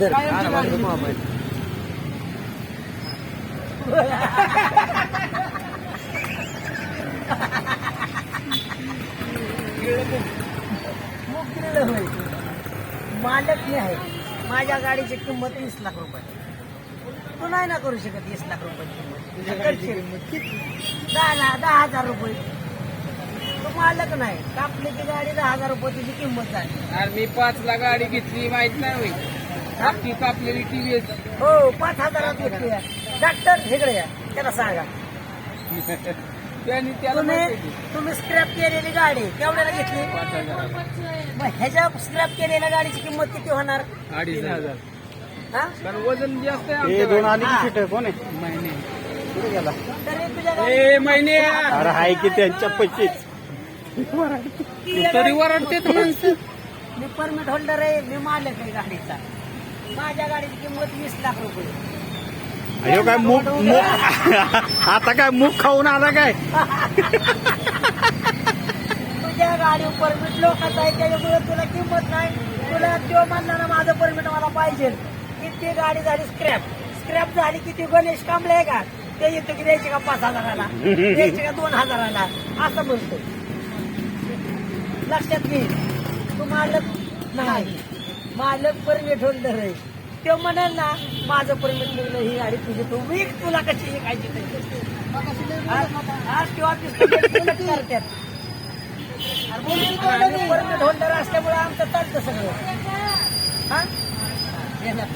दर. मोबाईल मालक मी आहे. माझ्या गाडीची किंमत वीस लाख रुपये. तू नाही ना करू शकत वीस लाख रुपये. दहा लाख दहा हजार रुपये. तू मालक नाही. कापली ती गाडी दहा हजार रुपये तुझी किंमत झाली. मी पाच ला गाडी घेतली माहीत नाही होई. आपली कापलेली टीव्ही हो पाच हजारात घेतली डॉक्टर इकडे या त्याला सांगा. त्यांनी त्याला तुम्ही माहिती आहे. तुम्ही स्क्रॅप केलेली गाडी केवढ्याला घेतली? पाच हजार मग ह्याच्या स्क्रॅप केलेल्या गाडीची किंमत किती होणार? अडीच हजार. हा? कारण वजन जास्त आहे हे दोन. आली की सीट कोण आहे? महिने. कुठे गेला? तरी तुझ्या गाडी ए महिने. अरे हाय की त्यांच्या पैसेच तरी वरडतेच माणसं. मी परमिट होल्डर आहे मी मालक आहे गाडीचा. माझ्या गाडीची किंमत वीस लाख रुपये. अयो काय आता काय मुख खाऊन आला काय? तुझ्या गाडी परमिट लोकांचा आहे त्याच्यामुळे तुला किंमत नाही. तुला तो म्हणला ना माझं परमिट मला पाहिजे. की ती गाडी झाली? स्क्रॅप. स्क्रॅप झाली की ती गणेश कांबळे आहे का? ते येतो की द्यायचे का पाच हजाराला? द्यायचे का दोन हजाराला? असं म्हणतो लक्षात घे. तू नाही. मालक परमिट होल्डर आहे. तो म्हणाल ना माझं परमिट निघलं ही गाडी तुझी तू वीक तुला कशी विकायची ते. आज किंवा करतात परमिट होल्डर असल्यामुळे आमचं चालतं सगळं. हा? येणार